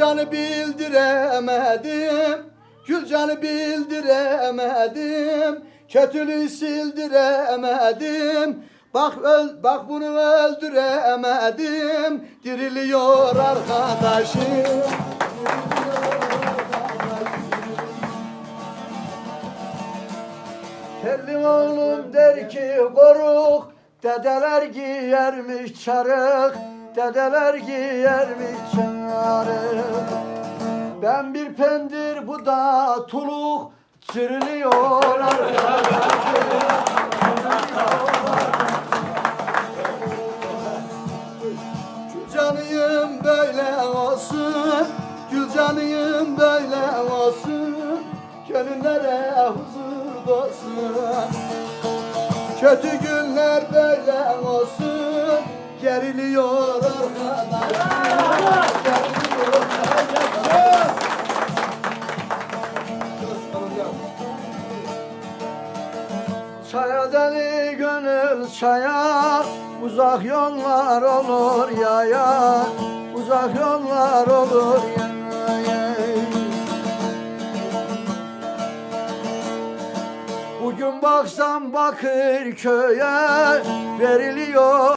Gülcan'ı bildiremedim Gülcan'ı bildiremedim Kötülüğü sildiremedim. Bak öl, bak bunu öldüremedim Diriliyor arkadaşım. Telli oğlum der ki koruk Dedeler giyermiş çarık Dedeler giyermiş çarık Ben bir pendir bu da tuluk Çırılıyor Gülcanıyım böyle olsun. Gülcanıyım böyle olsun. Gönüllere huzur dolsun Kötü günler böyle olsun. Geriliyor arkadaşlar Geriliyor arkadaşlar Çaya deli gönül çaya Uzak yollar olur yaya. Uzak yollar olur yaya Bugün baksam bakır köye veriliyor